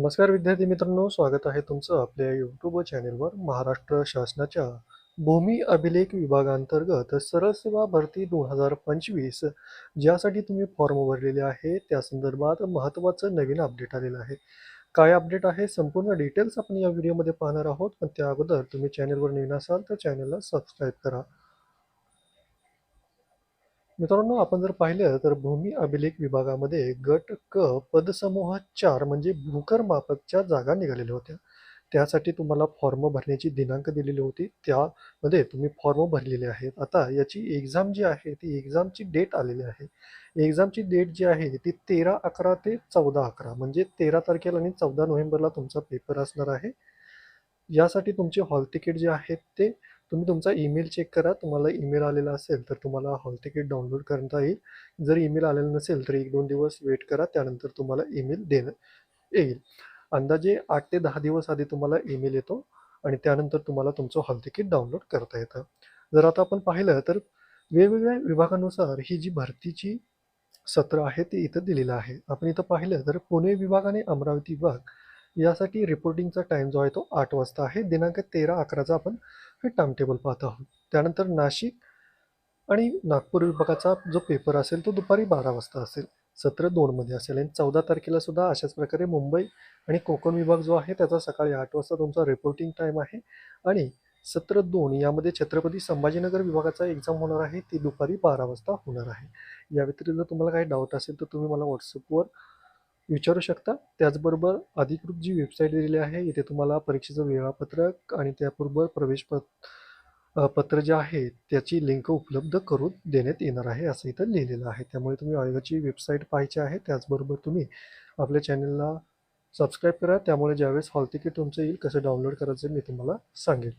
नमस्कार विद्यार्थी मित्रांनो स्वागत आहे तुमचं आपल्या यूट्यूब चॅनेलवर महाराष्ट्र शासनाच्या भूमी अभिलेख विभागांतर्गत सरळ सेवा भरती दोन हजार पंचवीस ज्यासाठी तुम्ही फॉर्म भरलेले आहे. त्या संदर्भात महत्त्वाचं नवीन अपडेट आलेलं आहे. काय अपडेट आहे? संपूर्ण डिटेल्स आपण या व्हिडिओमध्ये पाहणार आहोत. पण त्या अगोदर तुम्ही चॅनेलवर नवीन असाल तर चॅनेलला सबस्क्राईब करा. मित्रांनो आपण जर पाहिलं तर भूमी अभिलेख विभागामध्ये गट क पदसमूह चार म्हणजे भूकर मापकच्या जागा निघालेल्या होत्या. त्यासाठी तुम्हाला फॉर्म भरण्याची दिनांक दिलेली होती. त्यामध्ये तुम्ही फॉर्म भरलेले आहेत. आता याची एक्झाम जी आहे ती एक्झामची डेट आलेली आहे. एक्झामची डेट जी आहे ती तेरा अकरा ते चौदा अकरा म्हणजे तेरा तारखेला आणि चौदा नोव्हेंबरला तुमचा पेपर असणार आहे. यासाठी तुमचे हॉल तिकीट जे आहेत ते तुम्ही तुमचा ईमेल चेक करा. तुम्हाला ईमेल आलेला असेल तर तुम्हाला हॉल तिकीट डाउनलोड करता येईल. जर ईमेल आलेला नसेल तर एक दोन दिवस वेट करा. त्यानंतर तुम्हाला ईमेल देणं येईल. अंदाजे आठ ते दहा दिवस आधी तुम्हाला ईमेल येतो आणि त्यानंतर तुम्हाला तुमचं हॉल तिकीट डाउनलोड करता येतं. जर आता आपण पाहिलं तर वेगवेगळ्या विभागानुसार ही जी भरतीची सत्र आहे ते इथं दिलेलं आहे. आपण इथं पाहिलं तर पुणे विभाग आणि अमरावती विभाग यासाठी रिपोर्टिंगचा टाईम जो आहे तो आठ वाजता आहे. दिनांक तेरा अकराचा आपण हे टाइमटेबल पाहत आहोत. त्यानंतर नाशिक आणि नागपूर विभागाचा जो पेपर असेल तो दुपारी बारा वाजता असेल. सत्र दोनमध्ये असेल. आणि चौदा तारखेला सुद्धा अशाच प्रकारे मुंबई आणि कोकण विभाग जो आहे त्याचा सकाळी आठ वाजता तुमचा रिपोर्टिंग टाईम आहे. आणि सत्र दोन यामध्ये छत्रपती संभाजीनगर विभागाचा एक्झाम होणार आहे. ती दुपारी बारा वाजता होणार आहे. या व्यतिरिक्त जर तुम्हाला काही डाऊट असेल तर तुम्ही मला व्हॉट्सअपवर विचारू शकता. त्याचबरोबर अधिकृत जी वेबसाईट दिलेली आहे इथे तुम्हाला परीक्षेचं वेळापत्रक आणि त्याबरोबर प्रवेश पत पत्र जे आहे त्याची लिंक उपलब्ध करून देण्यात येणार आहे असं इथं लिहिलेलं आहे. त्यामुळे तुम्ही आयोगाची वेबसाईट पाहायची आहे. त्याचबरोबर तुम्ही आपल्या चॅनलला सबस्क्राईब करा. त्यामुळे ज्यावेळेस हॉल तिकीट तुमचं येईल कसं डाउनलोड करायचं मी तुम्हाला सांगेल.